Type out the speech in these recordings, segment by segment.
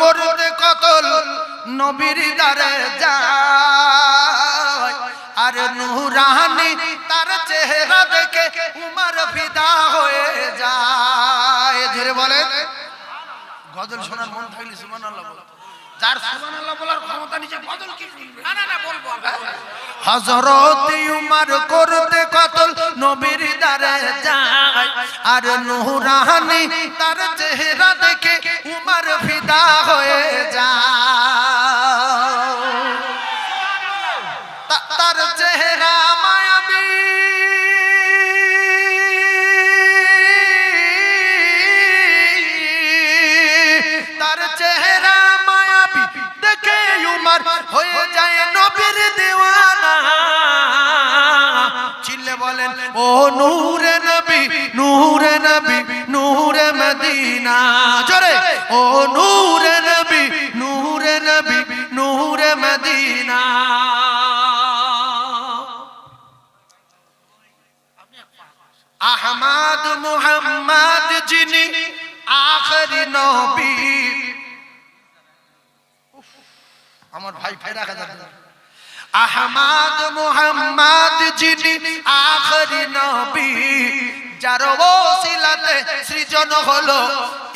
করতে কতল নবীর দ্বারে যায়। আর নুরানি তার চেহারা দেখে উমার ফিদা হয়ে যায়। ধরে বলে গজল শোনার মন থাকলে সুমান বলো যার সুবহানাল্লাহ বলার ক্ষমতা নিচে বদল কি না না না বলব হযরত উমর করতে কতল নবীর দ্বারে যায় আর নুরানি তার চেহারা দেখে উমর ফিদা হয়ে যায়। তার চেহারা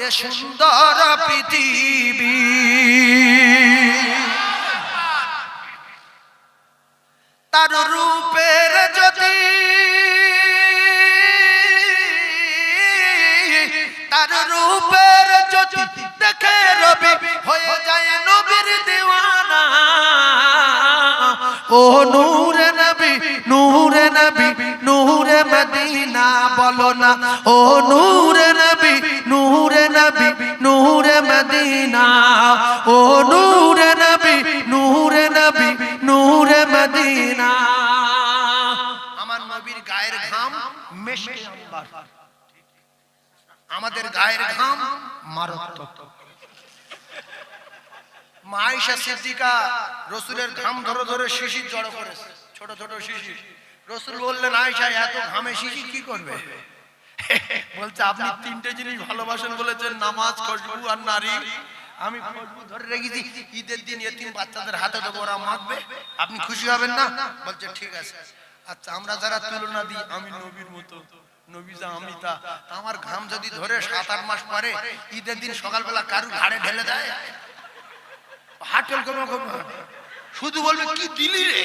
এ সুন্দর পৃথিবী। তার রূপের যদি তার রূপের যদি দেখে রবি হয়ে যায় নবীর দিওয়ানা। ও নূরে নবী নূরে নবী, নূরে মদিনা বলো না। ও নূরে মদিনা। ও নূরে নবী নূরে নবী, নূরে মদিনা। আমার নবীর গায়ের ঘাম মেশকে আম্বার। আমাদের গায়ের ঘাম মারাত্মক। মাইশা সিদ্দিকা রসুলের ঘাম ধরে ধরে শিশির জড়ো করেছে। ছোট ছোট শিশির। রসুল বললেন আয়সা এত ঘামে শিশির কি করবে? বলছে, আপনি তিনটে জিনিস ভালোবাসেন বলেছেন, নামাজ খুশবু আর নারী। আমি খুশবু ধরে রেখেছি, ঈদের দিন এতিম বাচ্চাদের হাতে দেবো ওরা মাখবে। আপনি খুশি হবেন না? বলছে, ঠিক আছে। আচ্ছা আমরা যারা তুলনা দিই, আমি নবীর মতো। আমার ঘাম যদি ধরে সাত আট মাস পরে ঈদের দিন সকালবেলা কারু ঘাড়ে ঢেলে দেয়? শুধু বলবে, কি দিলি রে?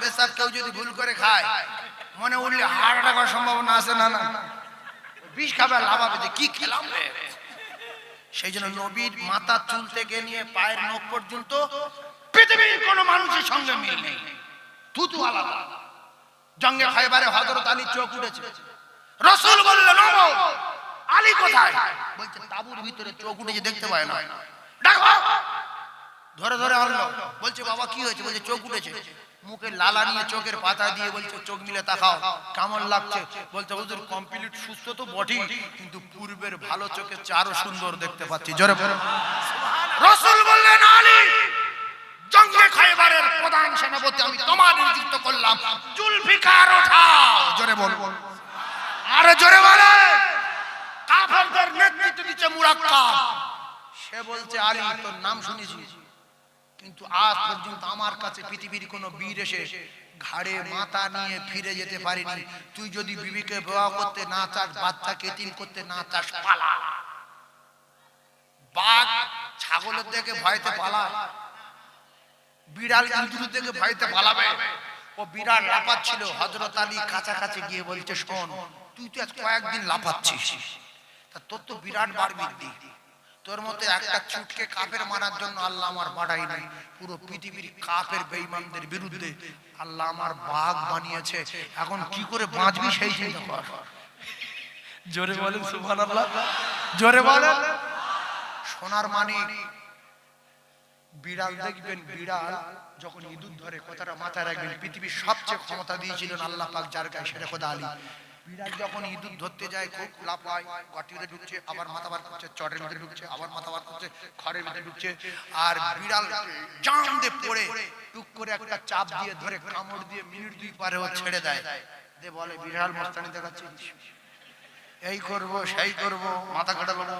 পেশাব কেউ যদি ভুল করে খায় মনে উঠলে হার্ট অ্যাটাক সম্ভাবনা আছে না না? বিষ খাবে আর লাভ হবে যে কি খেলাম? সেই জন্য নবীর মাথা চুল থেকে নিয়ে পায়ের নখ পর্যন্ত পৃথিবীর কোনো মানুষের সঙ্গে মিল নেই। থুতু আলাদা। জঙ্গে খাইবারে হজরত আলী চোখ উঠেছে। রসুল বললেন "ওমো, আলী কোথায়? বলছে তাবুর ভিতরে চোখ উঠেছে দেখতে পায় না। ডাকো। ধরে ধরে আনলো। বলছে বাবা কি হয়েছে? বলছে চোখ উঠেছে। মুখে লালা নিয়ে চোখের পাতা দিয়ে বলছে চোখ মিলে তাকাও। কেমন লাগছে? বলছে হুজুর কমপ্লিট সুস্থ তো বটি কিন্তু পূর্বের ভালো চেয়ে আরও সুন্দর দেখতে পাচ্ছি। জোরে বলো রসুল বললেন আলী জঙ্গে খাইবারের প্রধান সেনাপতি আমি তোমার নিযুক্ত করলাম। জুলফিকার ওঠাও। জোরে বল আরে জোরে বলে। কাফেরদের নেতৃত্ব দিচ্ছে মুরাক্কা। সে বলছে আলী তোর নাম শুনেছি। কিন্তু আজ পর্যন্ত আমার কাছে পৃথিবীর কোন বীর এসে ঘাড়ে মাথা নিয়ে ফিরে যেতে পারিনি। তুই যদি বিবিকে বিবাহ করতে না চাস, বাচ্চাকে এতিম করতে না চাস, পালা। বাঘ ছাগলের থেকে ভয়তে পালা। বিড়াল ইঁদুর থেকে ভয়তে পালাবে। ও বিড়াল লাফাচ্ছিল হজরত আলী কাছাকাছি গিয়ে বলছে, শোন, তুই তো আজ কয়েকদিন লাফাচ্ছিস। তা তোর তো বিরাট বার বৃদ্ধি তোর মতো একটা চুটকে কাপের মারার জন্য আল্লাহ আমার বাড়াই নাই। পুরো পৃথিবীর কাপের বেঈমানদের বিরুদ্ধে আল্লাহ আমার বাঘ বানিয়েছে। এখন কি করে বাঁচবি সেই চিন্তা কর। জোরে বলেন সুবহানাল্লাহ। জোরে বলেন। সোনার মানিক বিড়াল দেখবেন বিড়াল যখন ইঁদুর ধরে কথাটা মাথায় রাখবেন পৃথিবীর সবচেয়ে ক্ষমতা দিয়েছিলেন আল্লাহ পাক যার গায়ে সেটা খোদা আলী। যখন ইঁদুর ধরতে যায়, খুব লাভ হয় গটিতে ঢুকছে, আবার মাথা বার করছে, চটের ভিতরে ঢুকছে, আবার মাথা বার করছে খড়ের ভিতরে ঢুকছে, আর বিড়াল জাম পড়ে, টুক করে একটা চাপ দিয়ে ধরে কামড় দিয়ে মিনিট দুই পারে ও ছেড়ে দেয়। দে বলে, বিড়াল মস্তানি দেখাচ্ছিস? এই করব, সেই করব, মাথা কাটা করব।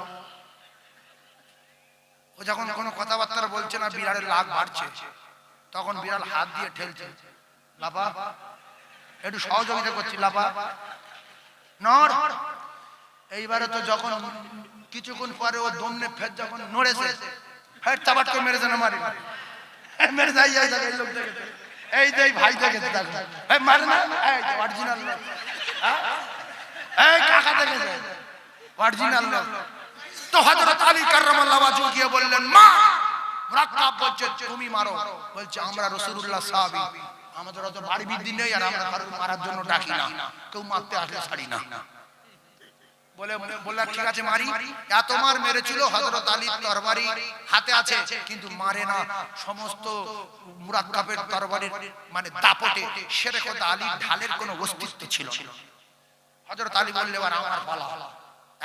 ও যখন কোনো কথাবার্তা বলছে না, বিড়ালের লাগ বাড়ছে। তখন বিড়াল হাত দিয়ে ঠেলছে লাপা একটু সহযোগিতা করছি লাপা নর এইবারে তো যখন কিছুক্ষণ পরে ও দমনে ফের যখন নড়েছে ফের চাবাট করে মেরেছে না মারি মেরে যাই যাই যাই, লোক দেখেছে এই যে ভাই দেখেছে দেখো এই মারে না। এই অরিজিনাল লোক। হ্যাঁ? এই কাকা দেখেছে অরিজিনাল লোক। তো হযরত আলী কাররামাল্লাহু ওয়াজহু গিয়ে বললেন মা মুরাক্কাব বলছে তুমি মারো। বলছে আমরা রাসূলুল্লাহ সাহাবী। আমাদের অত বাড়ি বৃদ্ধি নেই আর আমরা কারও মারার জন্য ডাকি না। কেউ মারতে আসলে ছাড়ি না। বলে বললাম, ঠিক আছে, মারি। এত মার মেরেছিল হযরত আলীর তরবারি। হাতে আছে, কিন্তু মারে না। সমস্ত মুরাক্কাবের তরবারির মানে দাপটে সেরে কথা ঢালের কোনো অস্তিত্ব ছিল না। হযরত আলী বললে, এবার আমার পালা।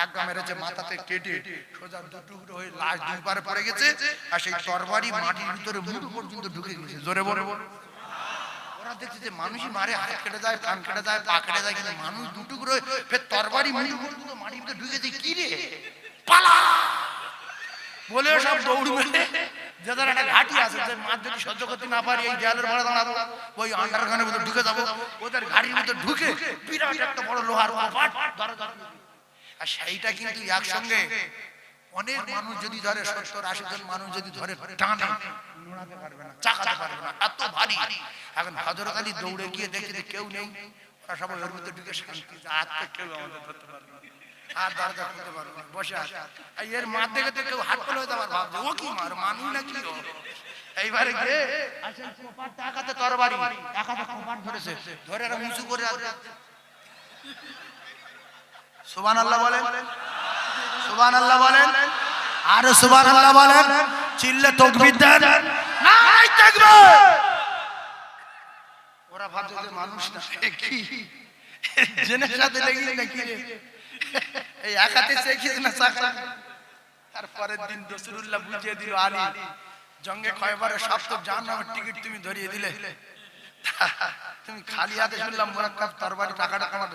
একটা মেরেছে মাথাতে কেটে, সোজা দু টুকরো হয়ে লাশ দুই পারে পড়ে গেছে, আর সেই তরবারি মাটির ভিতরে মুখ পর্যন্ত ঢুকে গেছে। জোরে বলে। দেখছে যে মানুষই মারে, হাত কেটে যায় কান কেটে যায় পা কেটে যায় কিন্তু মানুষ ফের তরবারি মুখ পর্যন্ত মাটির ভিতরে ঢুকে যায় কি রে? পালা! বলে সব দৌড় মেরে যাদের একটা ঘাটি আছে, যে মাছ যদি সহ্য করতে না পারি, এই দাঁড়াবো, ওই আন্ডারগ্রাউন্ডের ভিতরে ঢুকে যাব, ওদের গাড়ির ভিতরে ঢুকে বিরাট একটা বড় লোহার আর সেইটা কিন্তু একসঙ্গে অনেক মানুষ যদি ধরে সত্তর আশি জন মানুষ যদি ধরে টানে নোড়াতে পারবে না চাকাতে পারবে না। এত ভারী এখন হজরত আলী দৌড়ে গিয়ে দেখে যে কেউ নেই ওরা সবাই ওর মধ্যে ঢুকে শান্তি আর কেউ আমাদের ধরতে পারবে আর দরজা খুলতে পারবে না বসে আছে। এর মার দেখে তো কেউ হাত করে হতে পারবে ভাবছে ও কি মার মানুষ না কি এইবারে গিয়ে আসেন কোপার টাকাতে তরবারি। একাতে কোপার ধরেছে ধরে এরা মুসু করে আছে সুবান আল্লাহ বলেন। আর সুবান আল্লাহ বলেন। চিল্লে ওরা ভাবছে মানুষ না জেনে সাথে লেগে নাকি এই না সাকা তারপরের দিন রসুল্লাহ বুঝিয়ে দিল, আলী, জঙ্গে খয়বারে সপ্তম জাহান নামের টিকিট তুমি ধরিয়ে দিলে। তুমি খালি হাতে শুনলাম মোরাক্কাব তরবারি টাকা টাকা আমার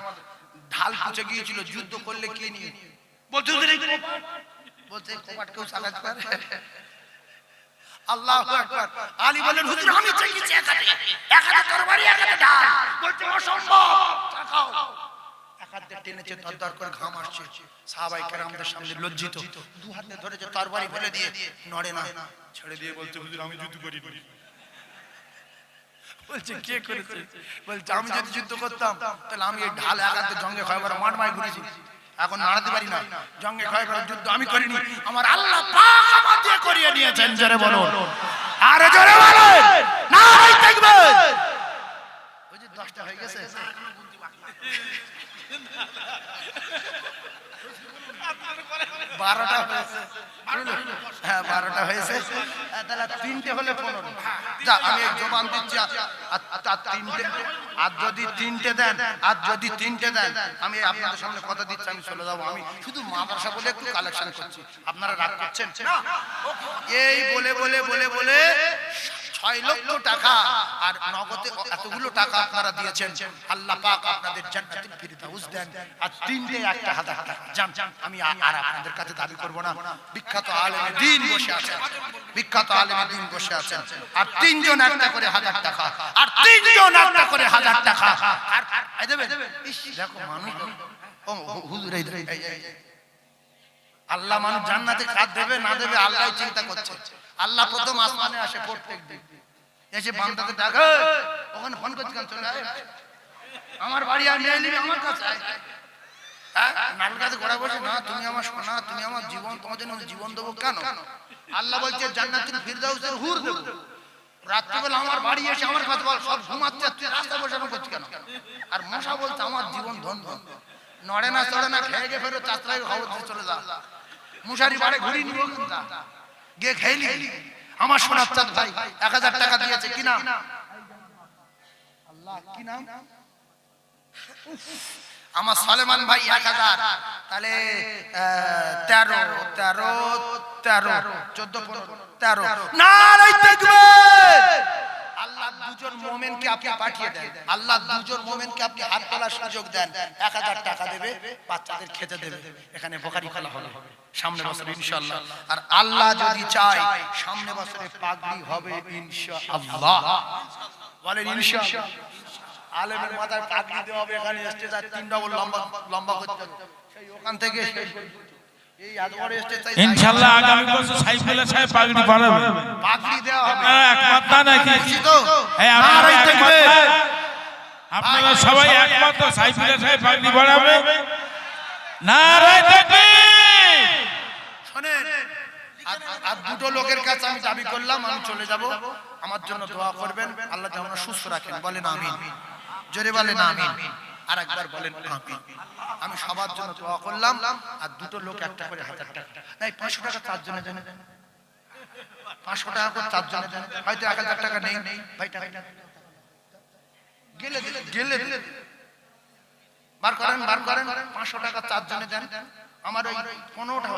ঢাল পুচে গিয়েছিল, যুদ্ধ করলে কি নিয়ে? বলতে হুজুর এই কোপাট। বলতে কেউ চালাতে পারে? আল্লাহ আকবার। আলী বলেন হুজুর আমি চেয়েছি একাতে একাতে তরবারি একাতে ঢাল বলতে অসম্ভব। তাকাও একাতে টেনেছে দরদর করে ঘাম আসছে। সাহাবাই কেরামদের সামনে লজ্জিত। দু হাতে ধরেছে তরবারি ফেলে দিয়ে নড়ে না। ছেড়ে দিয়ে বলছে হুজুর আমি যুদ্ধ করি বলছে কে করেছে? বলছে আমি যদি যুদ্ধ করতাম তাহলে আমি এই ঢাল একাতে জঙ্গে খয়বার মাঠ মাই ঘুরেছি। এখন নাড়াতে পারি না। জঙ্গে খয়বার যুদ্ধ আমি করিনি। আমার আল্লাহ পাক আমার দিয়ে করিয়ে নিয়েছেন জোরে বলুন। আরে জোরে বলুন। না ভাই দেখবে ওই যে 10টা হয়ে গেছে। বারোটা হয়েছে। হ্যাঁ বারোটা হয়েছে। হ্যাঁ, তাহলে তিনটে হলে পনেরো। যা আমি জবান দিচ্ছি আর- তিনটে আর যদি তিনটে দেন আর যদি তিনটে দেন আমি আপনাদের সামনে কথা দিচ্ছি আমি চলে যাব। আমি শুধু মাদ্রাসা বলে একটু কালেকশন করছি। আপনারা রাগ করছেন? এই বলে বলে বলে বলে ছয় লক্ষ টাকা। আর নগদে এতগুলো টাকা আপনারা দিয়েছেন। আল্লাহ পাক আপনাদের জান্নাতুল ফিরদাউস দেন। আর তিনটে একটা হাজার টাকা। জান আমি আর আপনাদের কাছে দাবি করব না। বিখ্যাত আলেমে দিন বসে আছেন। বিখ্যাত আলেমে দিন বসে আছেন। আর তিনজন একটা করে হাজার টাকা। আর তিনজন একটা করে হাজার টাকা। আর দেবে দেখো মানুষ, ও হুজুর, এই- আল্লাহ মানুষ জান্নাতে কাজ দেবে, না দেবে আল্লাহ চিন্তা করছে। আল্লাহ প্রথম আসমানে আসে প্রত্যেক দিন। এসে বান্দাকে ডাকে ওখানে ফোন করছি কেন চলে আয়। আমার বাড়ি আর নিয়ে নিবি আমার কাছে আয়। হ্যাঁ? কাছে ঘোরা বসে না তুমি আমার সোনা তুমি আমার জীবন তোমার জন্য জীবন দেবো কেন? আল্লাহ বলছে জান্নাতুল ফিরদাউসের হুর দেবো। রাত্রিবেলা আমার বাড়ি এসে আমার কাছে বল সব ঘুমাচ্ছে আর তুই রাস্তা বসে কেন? আর মশা বলছে আমার জীবন ধন ধন নড়ে না চড়ে না খেয়ে গে ফেরো চাত্রায় খবর দিয়ে চলে যা। মুশারি বাড়ে ঘুরি নিব। গিয়ে খেলি আমার সোনার চাঁদ ভাই এক হাজার টাকা দিয়েছে, কি নাম? আল্লাহ, কি নাম? আমার ভাই এক হাজার। তাহলে তেরো তেরো তেরো, চোদ্দ তেরো। তাকবীর! আল্লাহ দুজন আপনি পাঠিয়ে দেন। আল্লাহ দুজন আপনি হাত তোলার সুযোগ দেন। এক হাজার টাকা দেবে, বাচ্চাদের খেতে দেবে। এখানে বোকারি খোলা হবে। সামনে বছর ইনশাআল্লাহ। আর আল্লাহ যদি চায় সামনে বছরে পাগড়ি হবে ইনশাআল্লাহ। বলেন ইনশাআল্লাহ। আলেমের মাথায় পাগড়ি দেওয়া হবে এখানে স্টেজ আর তিন ডবল লম্বা লম্বা করতে হবে। সেই ওখান থেকে ইনশাল্লাহ আগামী বছর সাইফুল্লাহ সাহেব পাগড়ি পাগড়ি দেওয়া হবে। আপনারা একমত না নাকি? হ্যাঁ আপনারা? আপনারা সবাই একমত তো সাইফুল্লাহ সাহেব পাগড়ি বাড়াবে নারায় শোনেন আর- দুটো লোকের কাছে আমি দাবি করলাম আমি চলে যাব। আমার জন্য দোয়া করবেন। আল্লাহ যেন সুস্থ রাখেন। বলেন আমিন। জোরে বলেন আমিন। আর একবার বলেন আমিন। আমি সবার জন্য দোয়া করলাম আর দুটো লোক একটা করে হাজার টাকা। নাই পাঁচশো টাকা চারজনে দেন পাঁচশো টাকা করে চারজনে দেন হয়তো এক হাজার টাকা নেই। ভাই টাকা গেলে গেলে বার করেন বার করেন। পাঁচশো টাকা চারজনে দেন। আমার ওই পনেরোটা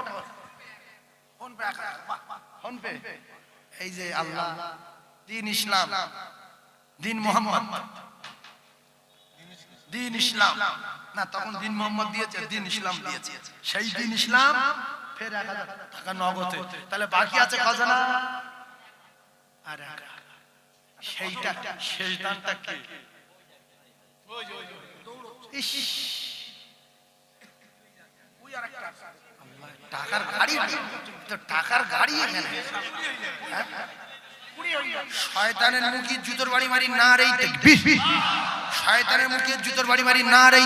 ফোন পে ফোন পে এই যে আল্লাহ দিন ইসলাম। দিন মোহাম্মদ। দিন ইসলাম। না তখন দিন মোহাম্মদ দিয়েছে দিন ইসলাম দিয়েছে। সেই দিন ইসলাম ফের এক হাজার টাকা নগদে। তাহলে বাকি আছে খাজানা? আর সেইটা শেষ দানটা কি? ইস। টাকার গাড়ি তো টাকার গাড়ি এখানে। হ্যাঁ? শয়তানের মুখে জুতোর বাড়ি মারি না রে শয়তানের মুখে জুতোর বাড়ি মারি না রে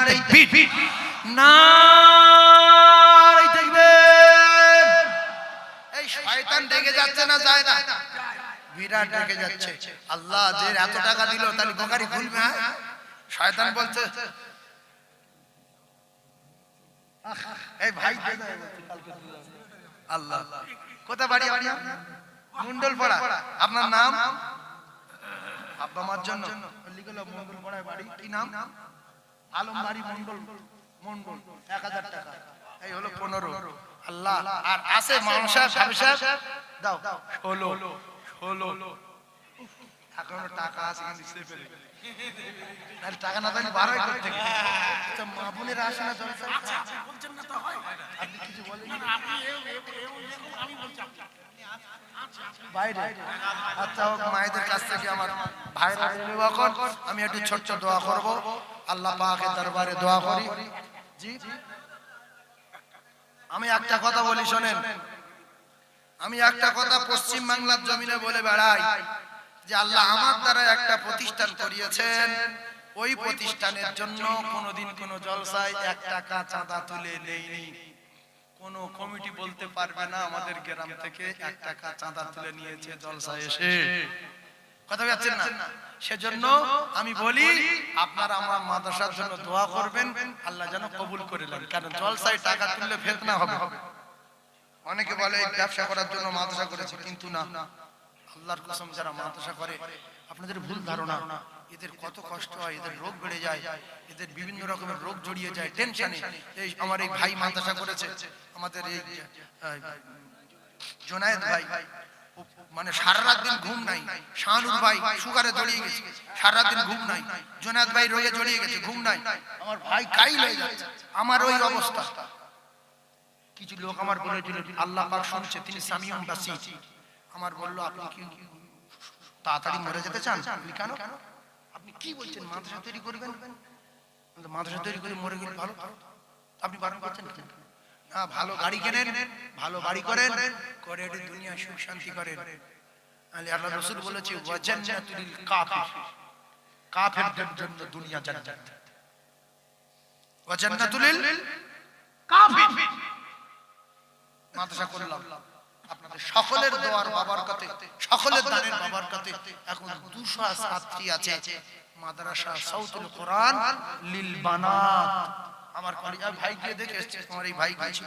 না এই ডেকে যাচ্ছে না, যায় বিরাট ডেকে যাচ্ছে। আল্লাহ যে এত টাকা দিল, তাহলে বোকারি খুলবে হ্যাঁ? শয়তান বলছে এই ভাই। আল্লাহ। কোথা বাড়ি বাড়ি মন্ডল পড়া আপনার নাম? আব্বা মার জন্য। লিখলো মন্ডল পড়ায় বাড়ি কি নাম? আলম বাড়ি মন্ডল। মন্ডল। এক হাজার টাকা। এই হলো পনেরো। আল্লাহ। আর আছে মাম সাহেব সাহেব সাহেব। দাও। ষোলো। ষোলো। এখনও টাকা আছে কিন্তু। তাহলে টাকা না বারোই করতে মা বোনের আসে না জলসা আপনি কিছু বলেন বাইরে। আচ্ছা হোক মায়েদের কাছ থেকে আমার ভাইরা এখন আমি একটু ছোট্ট দোয়া করব। আল্লাহ পাকের দরবারে দোয়া করি। জি? আমি একটা কথা বলি শোনেন। আমি একটা কথা পশ্চিম বাংলার জমিনে বলে বেড়াই। যে আল্লাহ আমার দ্বারা একটা প্রতিষ্ঠান করিয়েছেন, ওই প্রতিষ্ঠানের জন্য কোনোদিন কোনো জলসায় এক টাকা চাঁদা তুলে নেইনি। কোন কমিটি বলতে পারবে না আমাদের গ্রাম থেকে এক টাকা চাঁদা তুলে নিয়েছে জলসায় এসে। কথা যাচ্ছেন না? সেজন্য আমি বলি, আপনারা আমার মাদ্রাসার জন্য দোয়া করবেন, আল্লাহ যেন কবুল করে নেন, কারণ জলসায় টাকা তুললে ফেতনা হবে। অনেকে বলে ব্যবসা করার জন্য মাদ্রাসা করেছে, কিন্তু না। আল্লাহর কসম যারা মাদ্রাসা করে, আপনাদের ভুল ধারণা, এদের কত কষ্ট হয়, এদের রোগ বেড়ে যায়, এদের বিভিন্ন রকমের রোগ জড়িয়ে যায় টেনশনে এই আমার এই ভাই মাদ্রাসা করেছে, আমাদের এই জোনায়েদ ভাই মানে সারা রাত দিন ঘুম নাই, শাহানুর ভাই সুগারে জড়িয়ে গেছে সারা রাত দিন ঘুম নাই, জোনায়েদ ভাই রোগে জড়িয়ে গেছে, ঘুম নাই। আমার ভাই কাইল হয়ে যাচ্ছে, আমার ওই অবস্থা। কিছু লোক আমার বলেছিল, আল্লাহ পাক শুনছে, তিনি সামিউম বাসির আমার বলল, আপনি কি তাড়াতাড়ি মরে যেতে চান? আপনি কেন? আপনি কি বলছেন? মাদ্রাসা তৈরি করবেন? মাদ্রাসা তৈরি করে মরে গেলে ভালো। আপনি বারণ করছেন? না, ভালো গাড়ি কেনেন, ভালো বাড়ি করেন, করে একটু দুনিয়া সুখ শান্তি করেন। আলে আল্লাহ রসুল বলেছে, ওয়াজান্নাতুল কাফির। কাফেরদের জন্য দুনিয়া জান্নাত। ওয়াজান্নাতুল কাফির। মাদ্রাসা করলাম। আপনাদের সকলের দোয়ার বাবার সকলের দানের বাবার এখন দুশো ছাত্রী আছে। মাদ্রাসা কোরআন লিল বানাত। আমার ভাই গিয়ে দেখে এসছে তোমার এই ভাই গিয়েছিল।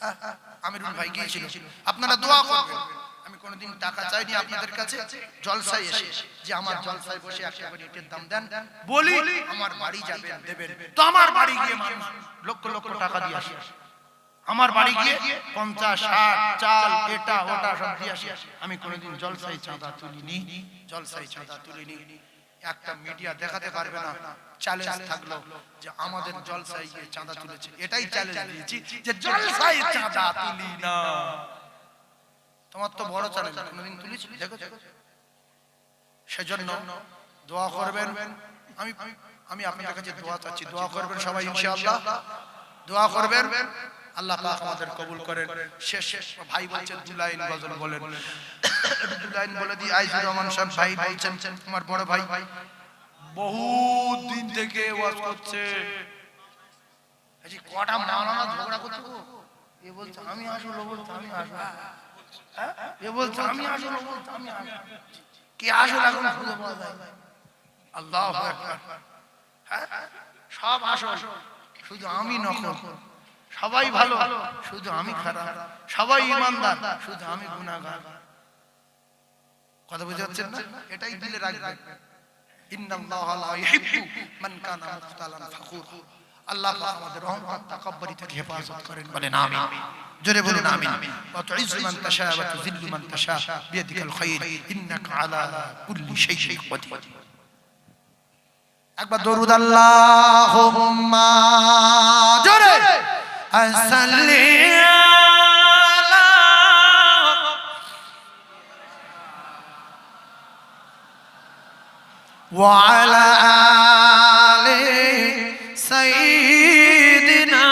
হ্যাঁ, হ্যাঁ, আমিরুল ভাই গিয়েছিল। আপনারা দোয়া করবেন। আমি কোনোদিন টাকা চাইনি আপনাদের কাছে। জলসায় এসে যে আমার জলসায় বসে একটা করে ইটের দাম দেন। বলি আমার বাড়ি যাবেন দেবেন। তো আমার বাড়ি গিয়ে লক্ষ লক্ষ টাকা দিয়ে আসি। আমার বাড়ি গিয়ে পঞ্চাশ ষাট চাল এটা ওটা সব দিয়ে আসি। আমি কোনোদিন জলসাই চাঁদা তুলিনি। জলসাই চাঁদা তুলিনি। একটা মিডিয়া দেখাতে পারবে না। চ্যালেঞ্জ থাকল যে আমাদের জলসাই গিয়ে চাঁদা তুলেছে। এটাই চ্যালেঞ্জ দিয়েছি যে জলসাই চাঁদা তুলি না তোমার তো বড় চ্যালেঞ্জ কোনোদিন তুলিস দেখো সেজন্য দোয়া করবেন। আমি আমি আপনাদের কাছে দোয়া চাচ্ছি। দোয়া করবেন সবাই ইনশাআল্লাহ। দোয়া করবেন। আল্লাহ পাক আমাদের কবুল করেন। শেষ শেষ ভাই বলছেন দু লাইন গজল বলেন। দু লাইন বলে দিই, আইজুর রহমান সাহেব ভাই বলছেন তোমার বড় ভাই। বহু দিন থেকে ওয়াজ করছে। কটা মাওলানা ঝগড়া করছে গো। এ বলছে, আমি আসল বলছে, আমি আসল। হ্যাঁ? এ বলছে, আমি আসল বলছে, আমি আসল। কে আসল এখন খুঁজে পাওয়া যায় আল্লাহ হ্যাঁ? সব আসল। শুধু আমি নকল। সবাই ভালো শুধু আমি খারাপ। সবাই ইমানদার শুধু আমি গুনাহগার। কথা বুঝতে পারছেন না? এটাই দিলে রাখবেন। ইন্নাল্লাহা লা ইউহিব্বু মান কানা মুখতালান ফাখুরা। আল্লাহ আমাদের রহমত তাকাব্বুরি থেকে হেফাজত করেন। বলেন আমিন। জোরে বলুন আমিন। ওয়া তুইজ্জু মান তাশা ওয়া তুযিল্লু মান তাশা বিয়াদিকাল খায়র ইন্নাকা আলা কুল্লি শাইইন কাদির একবার দরুদ আল্লাহুম্মা। জোরে আসাল্লি আলা وعلى آل سيدنا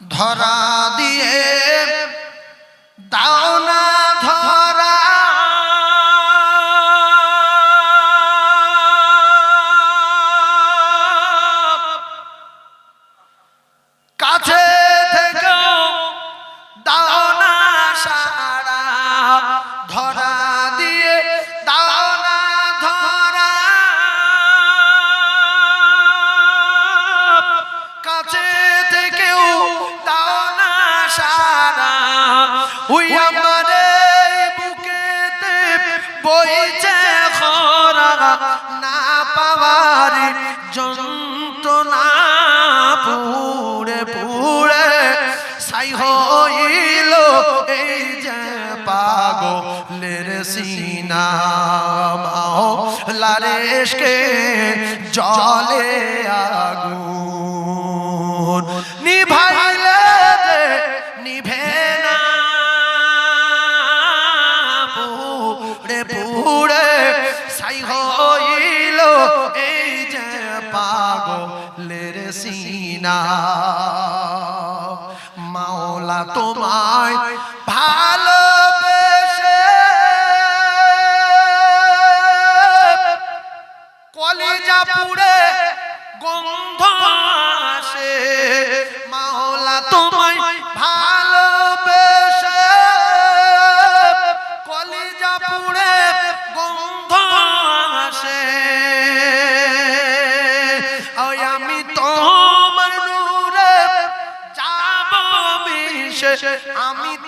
ধরা দিয়ে দাও না পাওয়ার যন্ত্রণা পুড়ে পুড়ে সাই হইল এই যে পাগলের সিনা। মাও লারেশকে জলে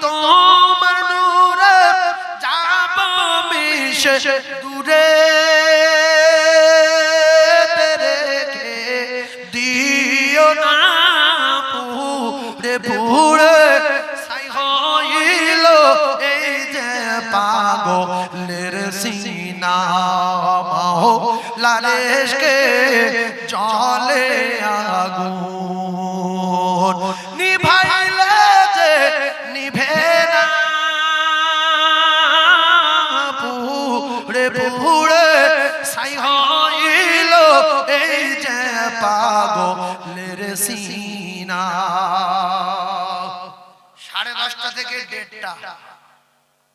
তোমার নূরে যাব মিশে দূরে।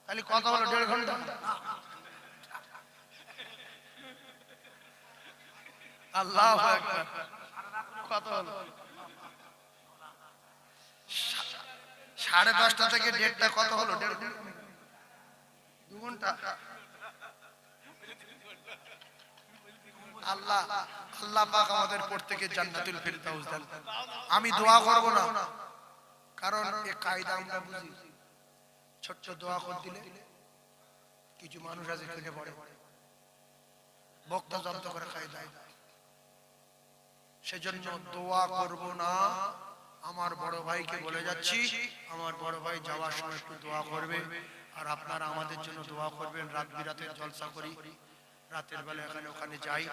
তাহলে কত হলো দেড় ঘণ্টা। আল্লাহ কত হলো। সাড়ে দশটা থেকে দেড়টা কত হলো আল্লাহ আল্লাহ আমাদের প্রত্যেকে জান্নাতুল আমি দোয়া করব না। কারণ এই কায়দা আমরা বুঝি। ছোট্ট দোয়া করে দিলে কিছু মানুষ আছে কেটে পড়ে বক্তা যন্ত্র করে খাই দেয়। সেজন্য দোয়া করব না। আমার বড় ভাইকে বলে যাচ্ছি, আমার বড় ভাই যাওয়ার সময় একটু দোয়া করবে আর আপনারা আমাদের জন্য দোয়া করবেন। রাত বিরাতের জলসা করি। রাতের বেলা এখানে ওখানে যাই।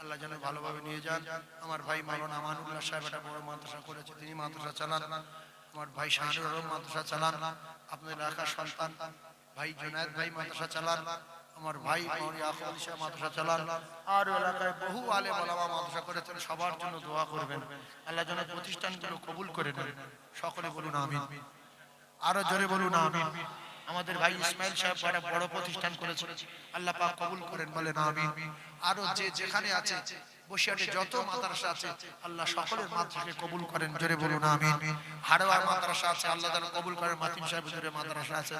আল্লাহ যেন ভালোভাবে নিয়ে যান। আমার ভাই মাওলানা আমানুল্লাহ সাহেব একটা বড় মাদ্রাসা করেছে। তিনি মাদ্রাসা চালান। আমার ভাই শাহরুর রহমান মাদ্রাসা চালান, আপনাদের এলাকার সন্তান, ভাই জুনায়েদ ভাই মাদ্রাসা চালান, আমার ভাই ইয়াকুব আলী মাদ্রাসা চালান, আর এলাকায় বহু আলেম ওলামা মাদ্রাসা করেছেন, সবার জন্য দোয়া করবেন, আল্লাহ যেন প্রতিষ্ঠানগুলো কবুল করে নেন, সকলে বলুন আমিন, আরও জোরে বলুন আমিন, আমাদের ভাই ইসমাইল সাহেব বড় বড় প্রতিষ্ঠান করেছেন আল্লাহ পাক কবুল করেন, বলেন আমিন, আরও যে যেখানে আছে বসিয়াটে যত মাদ্রাসা আছে, আল্লাহ সকলের মাদ্রাসাকে কবুল করেন, জোরে বলুন, আমিন। হাড়োয়ার মাদ্রাসা আছে, আল্লাহ যেন কবুল করেন মাতিন সাহেব হুজুরের মাদ্রাসা আছে,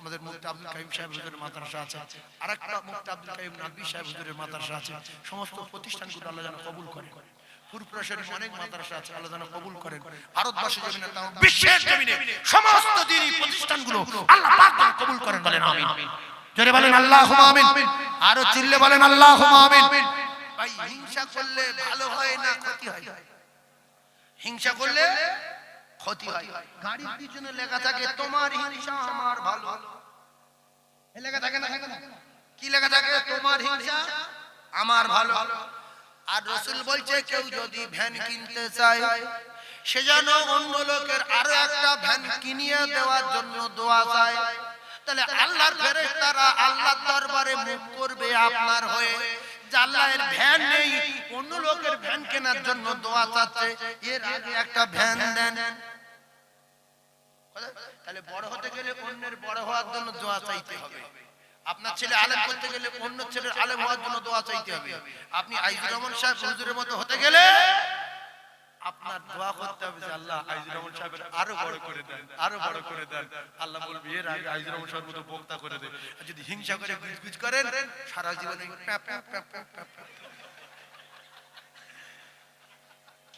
আমাদের মুফতি আব্দুল কাইম সাহেব হুজুরের মাদ্রাসা আছে, আরেকটা মুফতি আব্দুল কাইম নাবি সাহেব হুজুরের মাদ্রাসা আছে, সমস্ত প্রতিষ্ঠানগুলো আল্লাহ যেন কবুল করেন। আল্লাহ আল্লাহ আরও চিল্লে বলেন আল্লাহুম্মা আমিন। ভাই হিংসা করলে ভালো হয় না ক্ষতি হয়? হিংসা করলে ক্ষতি হয়? গাড়ির পিছনে লেখা থাকে তোমার হিংসা আমার ভালো। লেখা থাকে না কি লেখা থাকে? তোমার হিংসা আমার ভালো। আর রসুল বলছে কেউ যদি ভ্যান কিনতে চায় সে যেন অন্য লোকের আরও একটা ভ্যান কিনিয়ে দেওয়ার জন্য দোয়া চায়। তাহলে আল্লাহর ফেরেশতারা আল্লাহর দরবারে মুখ করবে আপনার হয়ে। যে আল্লাহের ভ্যান নেই অন্য লোকের ভ্যান কেনার জন্য দোয়া চাচ্ছে। এর আগে একটা ভ্যান দেন। তাহলে বড় হতে গেলে অন্যের বড় হওয়ার জন্য দোয়া চাইতে হবে। আপনার ছেলে আলেম করতে গেলে অন্য ছেলের আলেম হওয়ার জন্য দোয়া চাইতে হবে। আপনি আইজুর রহমান সাহেব হুজুরের মতো হতে গেলে আপনার দোয়া করতে হবে যে আল্লাহ আইজুর রহমান সাহেবের আরও বড় করে দেন আরও বড় করে দেন। আল্লাহ বলবে এর আগে আইজুর রহমান সাহেবের মতো বক্তা করে দেন আর যদি হিংসা করে গুজগুজ করেন সারা জীবনে।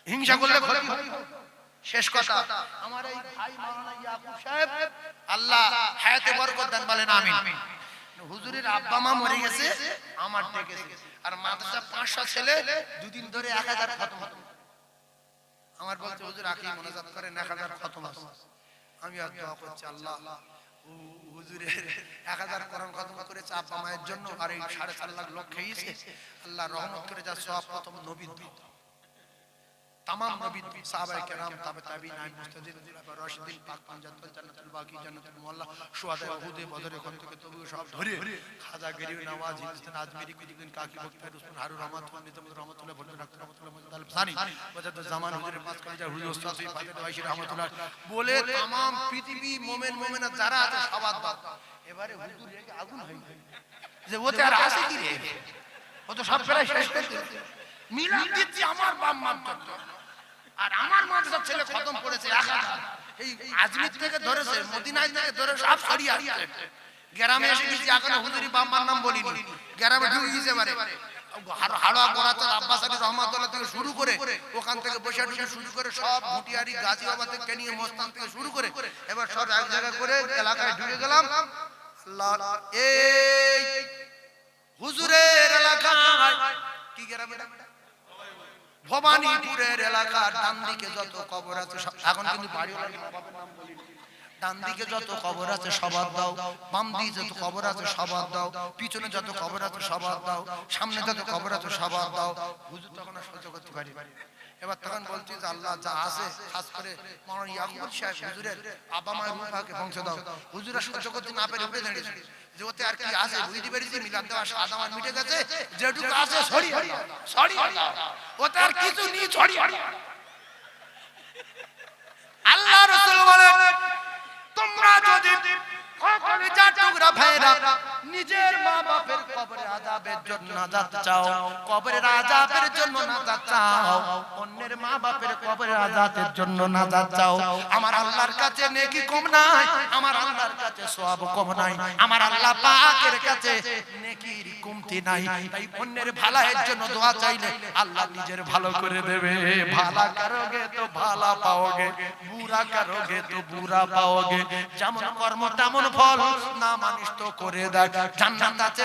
হিংসা করলে ক্ষতি। শেষ কথা। আমার এই ভাই মাওলানা ইয়াকুব সাহেব আল্লাহ হায়াতে বরকত দান বলেন আমিন। হুজুরের আব্বা মা মরে গেছে আমার ডেকেছে আর মাদ্রাসা পাঁচশো ছেলে দুদিন ধরে এক হাজার খতম। আমার বলছে হুজুর আখি মোনাজাত করেন এক হাজার খতম আছে। আমি আর দোয়া করছি আল্লাহ হুজুরের এক হাজার কোরআন খতম করেছে আব্বা মায়ের জন্য আর এই সাড়ে চার লাখ লোক খেয়েছে। আল্লাহ রহমত করে যা সব প্রথম নবীন तमाम नबी साहबाए किराम ताबे ताबीन आए मुस्तदिन खुलाफा राशिदिन पाक पंजातुल জান্নাতুল বাকি জান্নাতুল মুআল্লা শুহাদা উহুদে বদরে কোন থেকে তবু সব ধরে খাজা গরিব নওয়াজ হিন্দুস্তান আজমিরি কুতুবুদ্দিন কাকি বক্তার উসমান হারুন রহমত নিজাম রহমতুল্লাহ বদর ডাক্তার রহমতুল্লাহ মুজাদ আল সানি ওয়াজাদ জামান হুজুরের পাঁচ কলেজা হুজুর ওস্তাদ সৈয়দ ফাতেহ ওয়াইশি রহমতুল্লাহ বলে तमाम পৃথিবী মোমেন মোমেনা যারা আছে সবার বাদ এবারে হুজুর রেগে আগুন হয়ে যায় যে ওতে আর আছে কি রে ও তো সব প্রায় শেষ করে দিয়েছে মিলাদ দিচ্ছি আমার বাপ মাপ জন্য আর আমার মাদ্রাসার ছেলে খতম করেছে এই আজমির থেকে ধরেছে, মদিনায় থেকে ধরে সব সরিয়ে গ্রামে এসে গেছি, এখনও হুজুরি বাম্মার নাম বলিনি। গ্রামে ঢুকে গেছে করে এবার সব এক জায়গায় এলাকায় হুজুরের এলাকায়। কি গ্রামে ভবানীপুরের এলাকার ডান দিকে যত কবর আছে এখন কিন্তু এবার তখন বলছি যে আল্লাহ যা আছে, খাস করে হুজুরের আব্বা মায়ের বংশ দাও। হুজুরা সহ্য করতে না পেরে দাঁড়িয়েছে। যে ওতে আর কি আছে? বুঝতে পেরেছি মিলাদ দেওয়া আমার মিটে গেছে যেটুকু আছে সরি সরি ওতে আর কিছু নেই সরি আল্লাহ রাসূল বলেন তোমরা যদি টুকরা ভাইরা নিজের মা বাপের কবরে আযাবের জন্য নাজাত চাও। কবরের আযাবের জন্য নাজাত চাও। অন্যের মা বাপের কবরের আযাবের জন্য নাজাত চাও। আমার আল্লাহর কাছে নেকি কম নাই, আমার আল্লাহর কাছে সওয়াব কম নাই, আমার আল্লাহ পাকের কাছে নেকির কমতি নাই। তাই অন্যের ভালায়ের জন্য দোয়া চাইলে আল্লাহ নিজের ভালো করে দেবে। ভালা করোগে তো ভালা পাওগে, বুড়া করোগে তো বুড়া পাওগে। যেমন কর্ম তেমন ফল, না মানিস তো করে দেখ। জান্নাত আছে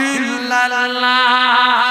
আল্লাহ।